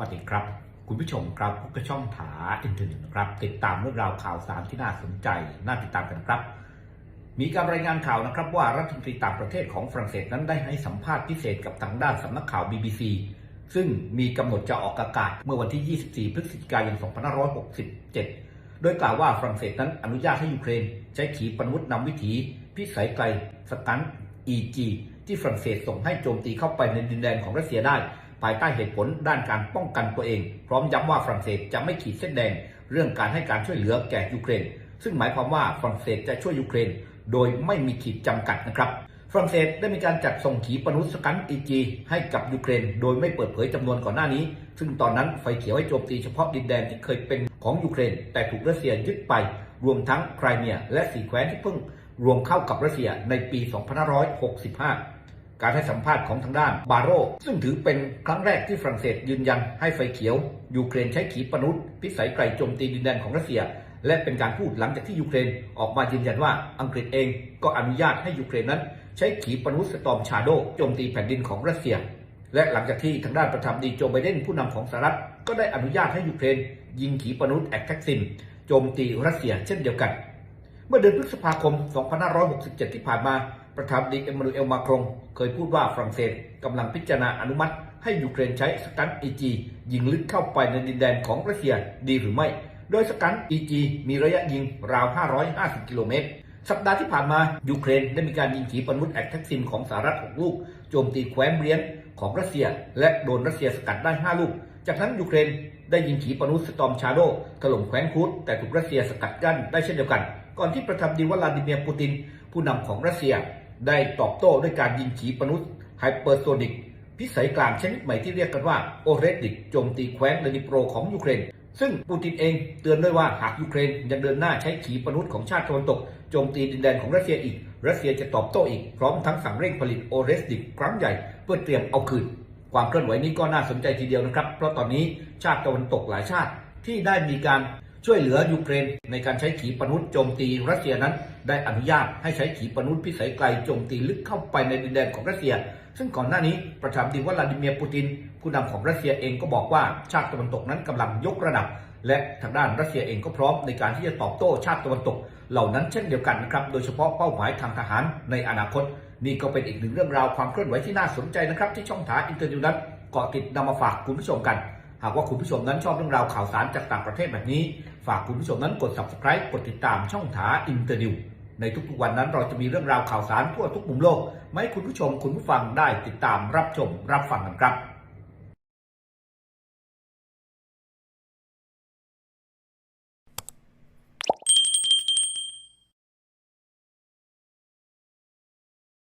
วัสดีครับ คุณผู้ชมครับพบกับช่องถาอินเทอร์เน็ตนะครับ ติดตามเรื่องราวข่าวสารที่น่าสนใจ น่าติดตามกันครับ มีการรายงานข่าวนะครับว่ารัฐมนตรีต่างประเทศของฝรั่งเศสนั้นได้ให้สัมภาษณ์พิเศษกับทางด้านสำนักข่าว BBC ซึ่งมีกำหนดจะออกอากาศเมื่อวันที่ 24 พฤศจิกายน 2567 โดยกล่าวว่าฝรั่งเศสนั้นอนุญาตให้ยูเครน ใช้ขีปนาวุธนำวิถี พิสัยไกลสกัน EG ที่ฝรั่งเศสส่งให้โจมตีเข้าไปในดินแดนของรัสเซียได้ ภายใต้เหตุผลด้านการป้องกันตัวเอง พร้อมย้ำว่าฝรั่งเศสจะไม่ขีดเส้นแดง เรื่องการให้การช่วยเหลือแก่ยูเครน ซึ่งหมายความว่าฝรั่งเศสจะช่วยยูเครน โดยไม่มีขีดจำกัดนะครับฝรั่งเศสได้มีการจัดส่งขีปนาวุธสกันอีจีให้กับยูเครน โดยไม่เปิดเผยจำนวนก่อนหน้านี้ ซึ่งตอนนั้นไฟเขียวให้โจมตีเฉพาะดินแดนที่เคยเป็นของยูเครน แต่ถูกรัสเซียยึดไป รวมทั้งไครเมียและสีแคว้นที่เพิ่งรวมเข้ากับรัสเซียในปี 2565 การให้สัมภาษณ์ของทางด้านบาโรซึ่งถือเป็นครั้งแรกที่ฝรั่งเศสยืนยันให้ไฟเขียว ยูเครนใช้ขีปนาวุธพิสัยไกลโจมตีดินแดนของรัสเซีย และเป็นการพูดหลังจากที่ยูเครนออกมายืนยันว่าอังกฤษเองก็อนุญาตให้ยูเครนนั้น ใช้ขีปนาวุธสตอมชาโดโจมตีแผ่นดินของรัสเซีย และหลังจากที่ทางด้านประธานาธิบดีโจไบเดนผู้นำของสหรัฐก็ได้อนุญาตให้ยูเครน ยิงขีปนาวุธแอคแท็กซินโจมตีรัสเซียเช่นเดียวกัน เมื่อเดือนพฤษภาคม 2567 ที่ผ่านมา ประธานดีเอมมานูเอลมาครงเคยพูดว่าฝรั่งเศสกำลังพิจารณาอนุมัติให้ยูเครนใช้สกันอีจียิงลึกเข้าไปในดินแดนของรัสเซียดีหรือไม่ โดยสกันอีจีมีระยะยิงราว 550 กิโลเมตร สัปดาห์ที่ผ่านมายูเครนได้มีการยิงขีปนาวุธแอคแท็กซินของสหรัฐ6ลูกโจมตีแคว้นเบรียนของรัสเซีย และโดนรัสเซียสกัดได้ 5 ลูก จากนั้นยูเครนได้ยิงขีปนาวุธสตอมชาโดถล่มแคว้นคูดแต่ถูกรัสเซียสกัดกั้นได้เช่นเดียวกัน ก่อนที่ประธานาธิบดีวลาดิเมียร์ปูติน ผู้นำของรัสเซีย ได้ตอบโต้ด้วยการยิงขีปนาวุธไฮเปอร์โซนิกพิสัยกลางชนิดใหม่ที่เรียกกันว่าโอเรสติกโจมตีแคว้นเลนิโปรของยูเครน ซึ่งปูตินเองเตือนด้วยว่าหากยูเครนยังเดินหน้าใช้ขีปนาวุธของชาติตะวันตกโจมตีดินแดนของรัสเซียอีก รัสเซียจะตอบโต้อีก พร้อมทั้งสั่งเร่งผลิตโอเรสติกครั้งใหญ่เพื่อเตรียมเอาคืน ความเคลื่อนไหวนี้ก็น่าสนใจทีเดียวนะครับ เพราะตอนนี้ชาติตะวันตกหลายชาติที่ได้มีการ ช่วยเหลือยูเครนในการใช้ขีปนาวุธโจมตีรัสเซียนั้น ได้อนุญาตให้ใช้ขีปนาวุธพิสัยไกลโจมตีลึกเข้าไปในดินแดนของรัสเซีย ซึ่งก่อนหน้านี้ประธานาธิบดีวลาดิเมียร์ปูติน ผู้นำของรัสเซียเองก็บอกว่าชาติตะวันตกนั้นกำลังยกระดับ และทางด้านรัสเซียเองก็พร้อมในการที่จะตอบโต้ชาติตะวันตก เหล่านั้นเช่นเดียวกันนะครับโดยเฉพาะเป้าหมายทางทหารในอนาคต นี่ก็เป็นอีกหนึ่งเรื่องราวความเคลื่อนไหวที่น่าสนใจนะครับที่ช่องถาอินเตอร์นิวนั้นเกาะติดนำมาฝากคุณผู้ชมกัน หากว่าคุณผู้ชมนั้นชอบเรื่องราวข่าวสารจากต่างประเทศแบบนี้ ฝากคุณผู้ชมนั้นกด subscribe กดติดตามช่องถาอินเตอร์นิวในทุกๆวันนั้นเราจะมีเรื่องราวข่าวสารทั่วทุกมุมโลกมาให้คุณผู้ชมคุณผู้ฟังได้ติดตามรับชมรับฟังกันครับ